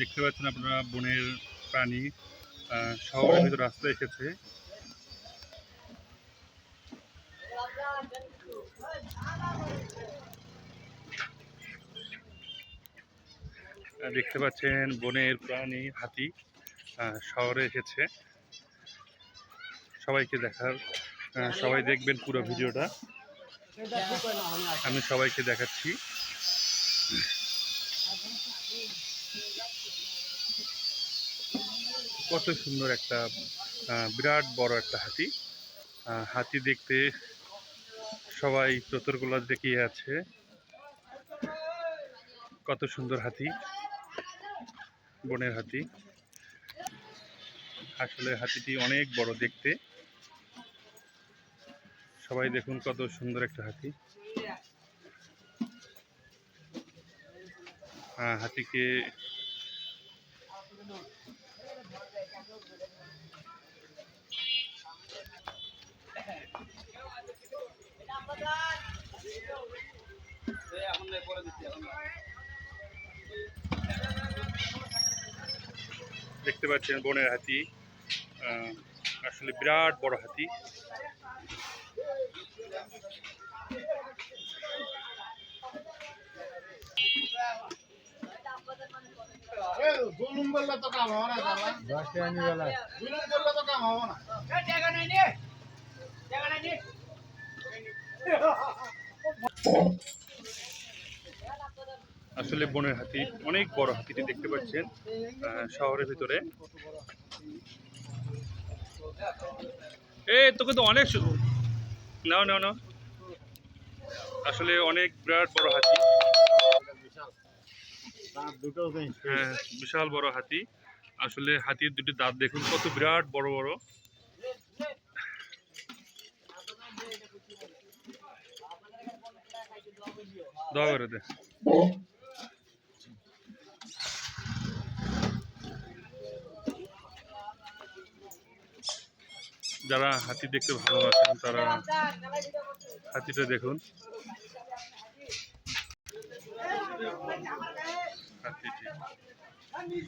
দেখতে পাচ্ছেন আপনারা বনের প্রাণী শহরের ভিতর রাস্তা এসেছে। দেখতে পাচ্ছেন বনের প্রাণী হাতি শহরে এসেছে। সবাইকে দেখার সবাই দেখবেন পুরো ভিডিওটা। আমি সবাইকে দেখাচ্ছি। কত সুন্দর একটা বিরাট বড় একটা হাতি। হাতি দেখতে সবাই চতুর্গুলা দেখিয়ে আছে। কত সুন্দর হাতি, বনের হাতি। আসলে হাতিটি অনেক বড় দেখতে। সবাই দেখুন কত সুন্দর একটা হাতি। হাতিকে দেখতে পাচ্ছেন বনের হাতি আসলে বিরাট বড় হাতি। জুলুম করলে তো কাম হবে না দাদা জুলুম করলে তো কাম হবে না। আসলে বনের হাতি অনেক বড় হাতিটি দেখতে পাচ্ছেন শহরের ভিতরে। এ তোকে তো অনেক সু- নাও নাও নাও। আসলে অনেক বিরাট বড় হাতি। হ্যাঁ বিশাল বড় হাতি। আসলে হাতির দুটি দাঁত দেখুন, কত বিরাট বড় বড়। যারা হাতি দেখতে ভালোবাসেন, তারা হাতিটা দেখুন। হাতিটি